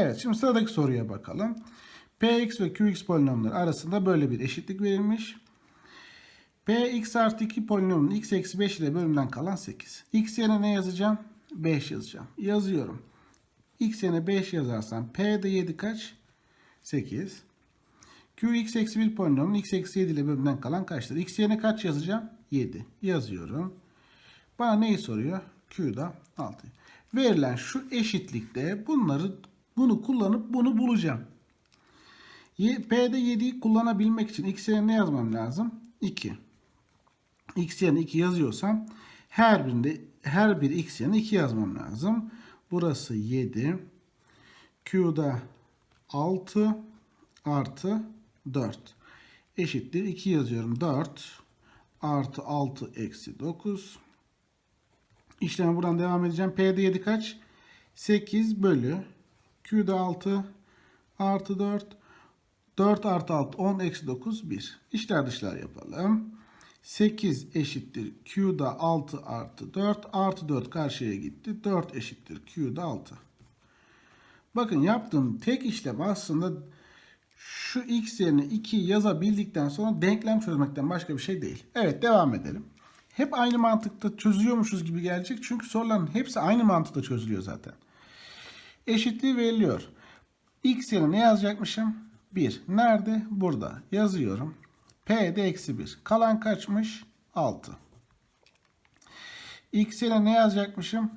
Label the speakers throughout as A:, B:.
A: Evet şimdi sıradaki soruya bakalım. Px ve Qx polinomları arasında böyle bir eşitlik verilmiş. Px artı 2 polinomunun x eksi 5 ile bölümden kalan 8. x yerine ne yazacağım? 5 yazacağım. Yazıyorum. x yerine 5 yazarsam P'de 7 kaç? 8. Qx eksi 1 polinomunun x eksi 7 ile bölümden kalan kaçtır? x yerine kaç yazacağım? 7. Yazıyorum. Bana neyi soruyor? Q'da 6. Verilen şu eşitlikte bunları bunu kullanıp bunu bulacağım. P'de 7'yi kullanabilmek için x yerine ne yazmam lazım? 2. x yerine 2 yazıyorsam her birinde her bir x yerine 2 yazmam lazım. Burası 7. Q'da 6 artı 4 eşittir 2 yazıyorum. 4 artı 6 eksi 9 İşleme buradan devam edeceğim. P'de 7 kaç? 8 bölü Q'da 6 artı 4 4 artı 6 10 eksi 9 1. İşler dışlar yapalım. 8 eşittir Q'da 6 artı 4 artı 4 karşıya gitti. 4 eşittir Q'da 6. Bakın yaptığım tek işlem aslında şu x yerine 2 yazabildikten sonra denklem çözmekten başka bir şey değil. Evet devam edelim. Hep aynı mantıkta çözüyormuşuz gibi gelecek. Çünkü soruların hepsi aynı mantıkta çözülüyor zaten. Eşitliği veriliyor. X yerine ne yazacakmışım? 1. Nerede? Burada. Yazıyorum. P'de eksi 1. Kalan kaçmış? 6. X yerine ne yazacakmışım?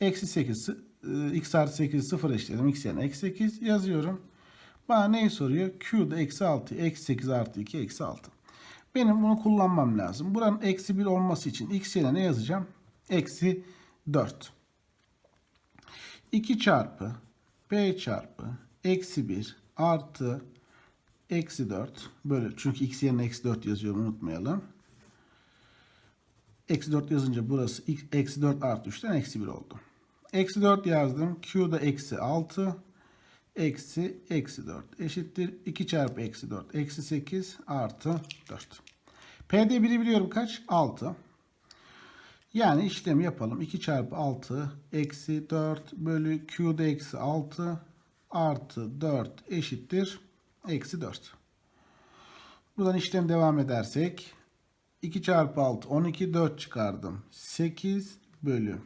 A: Eksi 8. Ee, X artı 8 sıfır eşitledim. X yerine eksi 8 yazıyorum. Bana neyi soruyor? Q'da eksi 6. Eksi 8 artı 2 eksi 6. Benim bunu kullanmam lazım. Buranın eksi 1 olması için x yerine ne yazacağım? Eksi 4. 2 çarpı p çarpı eksi 1 artı eksi 4 böyle çünkü x yerine eksi 4 yazıyorum unutmayalım. Eksi 4 yazınca burası eksi 4 artı 3'ten eksi 1 oldu. Eksi 4 yazdım. Q'da eksi 6 eksi eksi 4 eşittir. 2 çarpı eksi 4 eksi 8 artı 4. P'de 1'i biliyorum kaç? 6. Yani işlemi yapalım. 2 çarpı 6 eksi 4 bölü Q'da eksi 6 artı 4 eşittir. Eksi 4. Buradan işlem devam edersek 2 çarpı 6 12 4 çıkardım. 8 bölü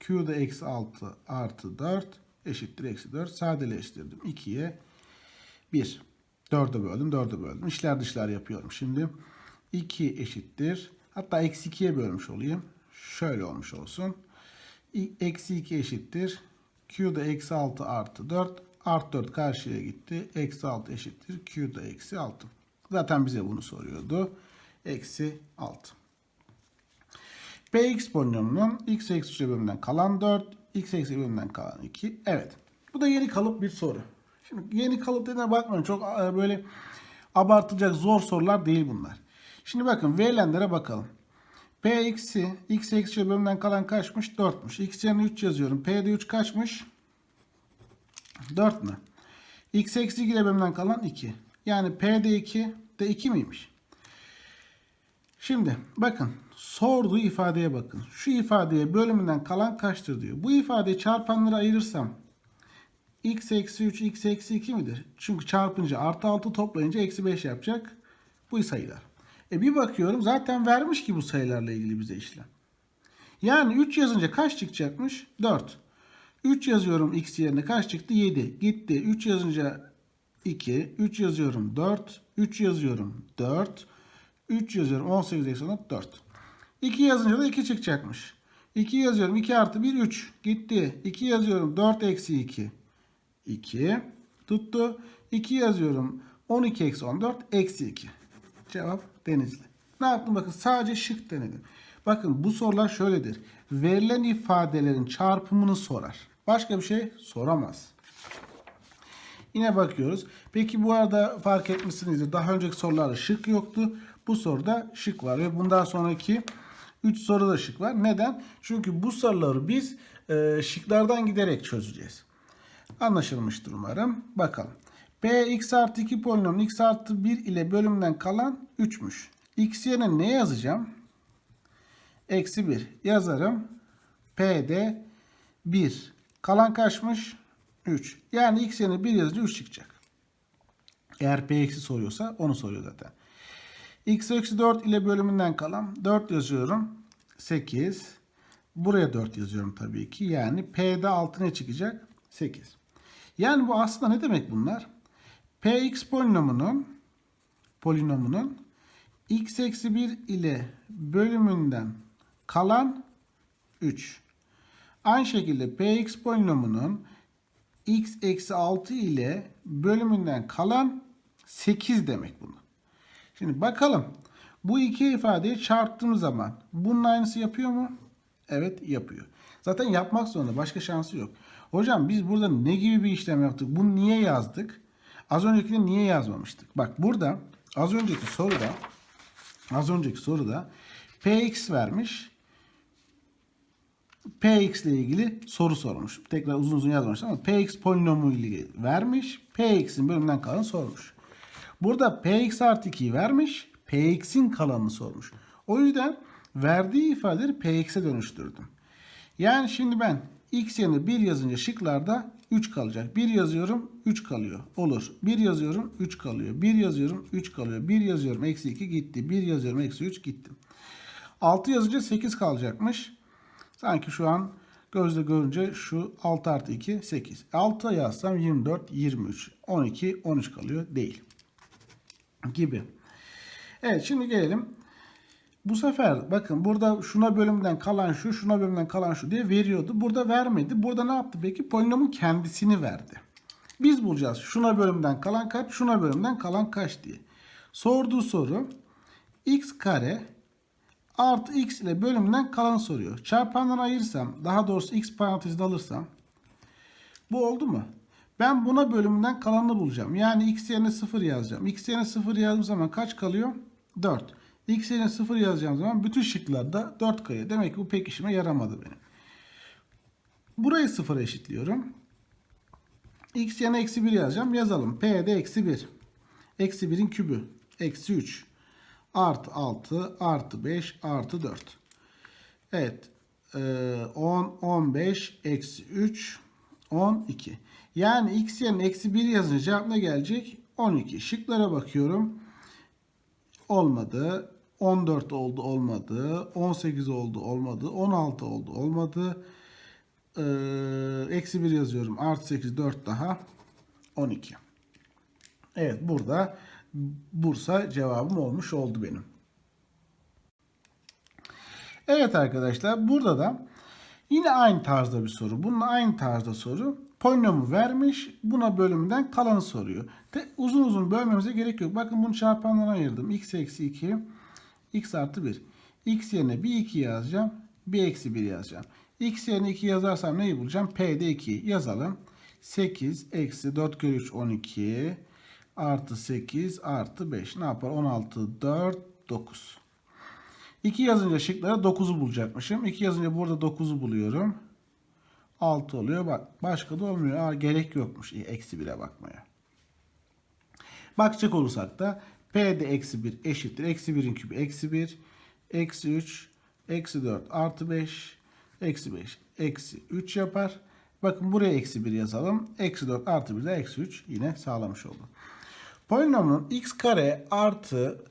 A: Q'da eksi 6 artı 4 eşittir eksi 4. Sadeleştirdim. 2'ye 1. 4'e böldüm. 4'e böldüm. İşler dışlar yapıyorum. Şimdi 2 eşittir. Hatta eksi 2'ye bölmüş olayım. Şöyle olmuş olsun. Eksi 2 eşittir. Q'da eksi 6 artı 4. Artı 4 karşıya gitti. Eksi 6 eşittir. Q'da eksi 6. Zaten bize bunu soruyordu. Eksi 6. Px polinomunun x eksi 3 bölümünden kalan 4, x eksi bölümünden kalan 2. Evet. Bu da yeni kalıp bir soru. Şimdi yeni kalıp dediğine bakmayın. Çok e, böyle abartacak zor sorular değil bunlar. Şimdi bakın verilenlere bakalım. P eksi x eksi 3 bölümünden kalan kaçmış? 4'müş. X yerine 3 yazıyorum. P'de 3 kaçmış? 4 mü? X eksi 2 ile bölümünden kalan 2. Yani P'de 2 de 2 miymiş? Şimdi bakın sorduğu ifadeye bakın. Şu ifadeye bölümünden kalan kaçtır diyor. Bu ifadeyi çarpanlara ayırırsam x eksi 3 x eksi 2 midir? Çünkü çarpınca artı 6 toplayınca eksi 5 yapacak bu sayılar. E bir bakıyorum zaten vermiş ki bu sayılarla ilgili bize işlem. Yani 3 yazınca kaç çıkacakmış? 4. 3 yazıyorum x yerine kaç çıktı? 7. Gitti. 3 yazınca 2. 3 yazıyorum 4. 3 yazıyorum 4. 3 yazıyorum 18 eksi 10 4. 2 yazınca da 2 çıkacakmış. 2 yazıyorum 2 artı 1 3. Gitti. 2 yazıyorum 4 eksi 2. 2. Tuttu. 2 yazıyorum 12 eksi 14 eksi 2. Cevap Denizli. Ne yaptım bakın sadece şık denedim. Bakın bu sorular şöyledir. Verilen ifadelerin çarpımını sorar. Başka bir şey soramaz. Yine bakıyoruz. Peki bu arada fark etmişsinizdir. Daha önceki sorularda şık yoktu. Bu soruda şık var ve bundan sonraki 3 soruda şık var. Neden? Çünkü bu soruları biz e, şıklardan giderek çözeceğiz. Anlaşılmıştır umarım. Bakalım. P x artı 2 polinomun x artı 1 ile bölümden kalan 3'müş. X yerine ne yazacağım? Eksi 1 yazarım. P'de 1. Kalan kaçmış? 3. Yani x yerine 1 yazınca 3 çıkacak. Eğer p eksi soruyorsa onu soruyor zaten. x eksi 4 ile bölümünden kalan 4 yazıyorum. 8. Buraya 4 yazıyorum tabii ki. Yani p'de 6 ne çıkacak? 8. Yani bu aslında ne demek bunlar? Px polinomunun polinomunun x eksi 1 ile bölümünden kalan 3. Aynı şekilde px polinomunun x eksi 6 ile bölümünden kalan 8 demek bunu. Şimdi bakalım. Bu iki ifadeyi çarptığım zaman bunun aynısı yapıyor mu? Evet yapıyor. Zaten yapmak zorunda. Başka şansı yok. Hocam biz burada ne gibi bir işlem yaptık? Bunu niye yazdık? Az öncekini niye yazmamıştık? Bak burada az önceki soruda az önceki soruda px vermiş. px ile ilgili soru sormuş. Tekrar uzun uzun yazmamış ama px polinomu ile vermiş. px'in bölümünden kalanı sormuş. Burada px artı 2'yi vermiş. px'in kalanını sormuş. O yüzden verdiği ifadeleri px'e dönüştürdüm. Yani şimdi ben x yerine 1 yazınca şıklarda 3 kalacak. 1 yazıyorum 3 kalıyor. Olur. 1 yazıyorum 3 kalıyor. 1 yazıyorum 3 kalıyor. 1 yazıyorum eksi 2 gitti. 1 yazıyorum eksi 3 gitti. 6 yazınca 8 kalacakmış. Sanki şu an gözle görünce şu 6 artı 2 8. 6 yazsam 24 23. 12 13 kalıyor. Değil. Gibi. Evet şimdi gelelim. Bu sefer bakın burada şuna bölümden kalan şu, şuna bölümden kalan şu diye veriyordu. Burada vermedi. Burada ne yaptı peki? Polinomun kendisini verdi. Biz bulacağız. Şuna bölümden kalan kaç, şuna bölümden kalan kaç diye. Sorduğu soru x kare artı x ile bölümden kalan soruyor. Çarpandan ayırsam, daha doğrusu x parantezini alırsam bu oldu mu? Ben buna bölümünden kalanını bulacağım. Yani x yerine 0 yazacağım. x yerine 0 yazdığım zaman kaç kalıyor? 4. X yerine 0 yazacağım zaman bütün şıklarda 4 kalıyor. Demek ki bu pek işime yaramadı benim. Burayı 0'a eşitliyorum. X yerine eksi 1 yazacağım. Yazalım. P'de eksi 1. Eksi 1'in kübü. Eksi 3. Artı 6. Artı 5. Artı 4. Evet. Ee, 10, 15, eksi 3, 12. Yani x yerine eksi 1 yazınca cevap ne gelecek? 12. Şıklara bakıyorum. Olmadı. 14 oldu olmadı. 18 oldu olmadı. 16 oldu olmadı. Ee, eksi 1 yazıyorum. Artı 8 4 daha. 12. Evet burada Bursa cevabım olmuş oldu benim. Evet arkadaşlar burada da yine aynı tarzda bir soru. Bununla aynı tarzda soru. Polinomu vermiş. Buna bölümden kalanı soruyor. Te, uzun uzun bölmemize gerek yok. Bakın bunu çarpanlara ayırdım. x eksi 2 x artı 1. x yerine bir 2 yazacağım. Bir eksi 1 yazacağım. x yerine 2 yazarsam neyi bulacağım? P'de 2 yazalım. 8 eksi 4 kere 3 12 artı 8 artı 5 ne yapar? 16 4 9. 2 yazınca şıklara 9'u bulacakmışım. 2 yazınca burada 9'u buluyorum. 6 oluyor. Bak başka da olmuyor. Aa, gerek yokmuş. Eksi 1'e bakmaya. Bakacak olursak da P'de eksi 1 eşittir. Eksi 1'in küpü eksi 1. Eksi 3. Eksi 4 artı 5. Eksi 5. Eksi 3 yapar. Bakın buraya eksi 1 yazalım. Eksi 4 artı 1 de eksi 3 yine sağlamış oldum. Polinomun x kare artı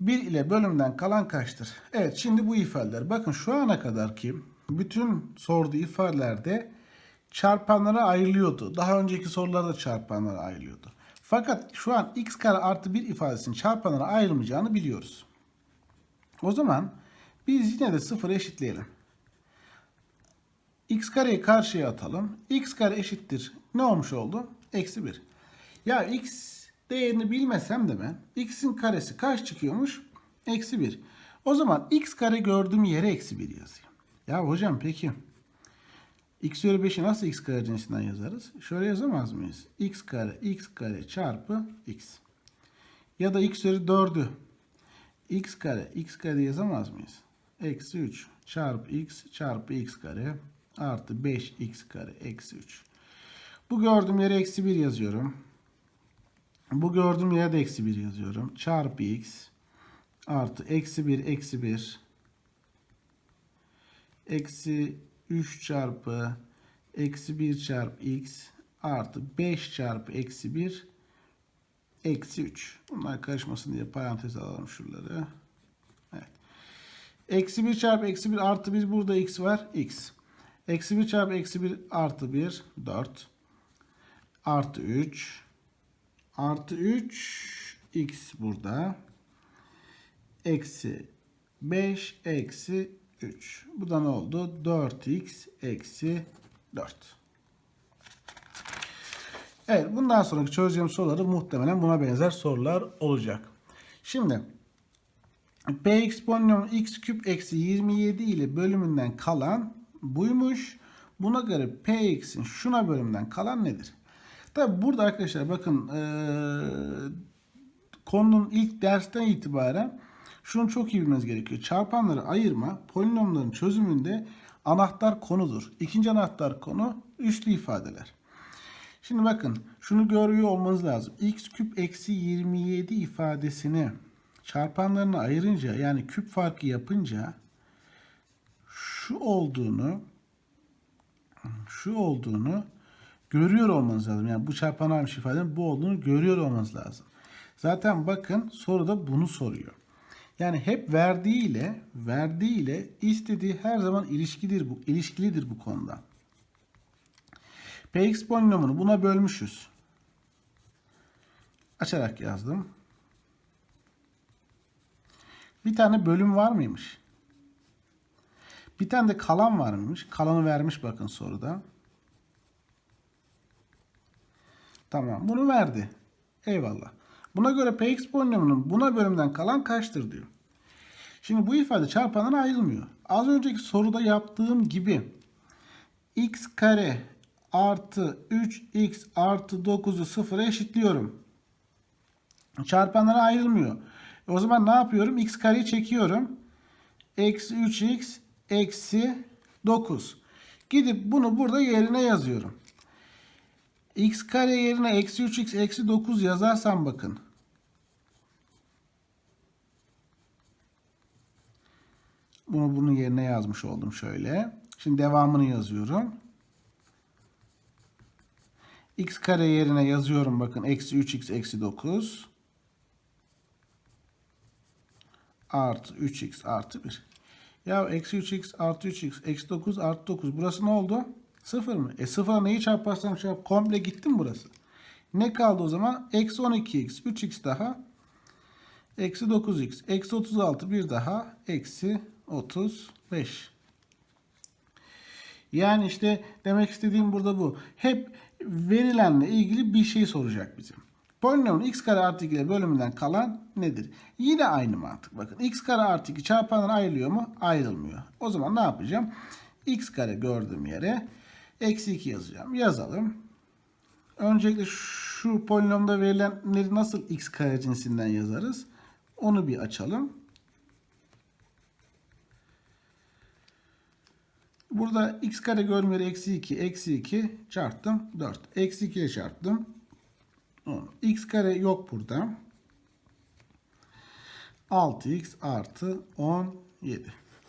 A: 1 ile bölümden kalan kaçtır? Evet şimdi bu ifadeler. Bakın şu ana kadar ki bütün sorduğu ifadelerde çarpanlara ayrılıyordu. Daha önceki sorularda çarpanlara ayrılıyordu. Fakat şu an x kare artı 1 ifadesinin çarpanlara ayrılmayacağını biliyoruz. O zaman biz yine de 0 eşitleyelim. x kareyi karşıya atalım. x kare eşittir. Ne olmuş oldu? Eksi 1. Ya x değerini bilmesem de ben x'in karesi kaç çıkıyormuş? Eksi 1. O zaman x kare gördüğüm yere eksi 1 yazayım. Ya hocam peki x üzeri 5'i nasıl x kare cinsinden yazarız? Şöyle yazamaz mıyız? x kare x kare çarpı x. Ya da x üzeri 4'ü x kare x kare yazamaz mıyız? Eksi 3 çarpı x çarpı x kare artı 5x kare eksi 3. Bu gördüğüm yere eksi 1 yazıyorum. Bu gördüğüm yere de eksi 1 yazıyorum. Çarpı x artı eksi 1 eksi 1 eksi 3 çarpı eksi 1 çarpı x artı 5 çarpı eksi 1 eksi 3. Bunlar karışmasın diye parantez alalım şuraları. Evet. Eksi 1 çarpı eksi 1 artı 1 burada x var. x. Eksi 1 çarpı eksi 1 artı 1 4. Artı 3. Artı 3 x burada. Eksi 5 eksi 3. Bu da ne oldu? 4x eksi 4. Evet bundan sonraki çözeceğim soruları muhtemelen buna benzer sorular olacak. Şimdi px polinomun x küp eksi 27 ile bölümünden kalan buymuş. Buna göre px'in şuna bölümünden kalan nedir? Tabi burada arkadaşlar bakın eee konunun ilk dersten itibaren şunu çok iyi bilmeniz gerekiyor. Çarpanları ayırma polinomların çözümünde anahtar konudur. İkinci anahtar konu üslü ifadeler. Şimdi bakın şunu görüyor olmanız lazım. x küp eksi 27 ifadesini çarpanlarına ayırınca yani küp farkı yapınca şu olduğunu şu olduğunu görüyor olmanız lazım. Yani bu çarpan almış ifadenin bu olduğunu görüyor olmanız lazım. Zaten bakın soruda bunu soruyor. Yani hep verdiği ile verdiği ile istediği her zaman ilişkidir bu ilişkilidir bu konuda. Px polinomunu buna bölmüşüz. Açarak yazdım. Bir tane bölüm var mıymış? Bir tane de kalan var mıymış? Kalanı vermiş bakın soruda. Tamam bunu verdi. Eyvallah. Buna göre px polinomunun buna bölümden kalan kaçtır diyor. Şimdi bu ifade çarpanlara ayrılmıyor. Az önceki soruda yaptığım gibi x kare artı 3x artı 9'u sıfıra eşitliyorum. Çarpanlara ayrılmıyor. E o zaman ne yapıyorum? x kareyi çekiyorum. Eksi 3x eksi 9. Gidip bunu burada yerine yazıyorum. x kare yerine eksi 3x eksi 9 yazarsam bakın. Bunu bunun yerine yazmış oldum şöyle. Şimdi devamını yazıyorum. x kare yerine yazıyorum bakın. Eksi 3x eksi 9. Artı 3x artı 1. Ya eksi 3x artı 3x eksi 9 artı 9. Burası ne oldu? Sıfır mı? E sıfıra neyi çarparsam çarp komple gitti mi burası? Ne kaldı o zaman? Eksi 12x 3x daha. Eksi 9x. Eksi 36 bir daha. Eksi 35. Yani işte demek istediğim burada bu. Hep verilenle ilgili bir şey soracak bizim. Polinomun x kare artı 2 ile bölümünden kalan nedir? Yine aynı mantık. Bakın x kare artı 2 çarpanlar ayrılıyor mu? Ayrılmıyor. O zaman ne yapacağım? x kare gördüğüm yere eksi 2 yazacağım. Yazalım. Öncelikle şu polinomda verilenleri nasıl x kare cinsinden yazarız? Onu bir açalım. Burada x kare yere eksi 2, eksi 2 çarptım 4. Eksi 2 ile çarptım 10. x kare yok burada. 6x artı 17.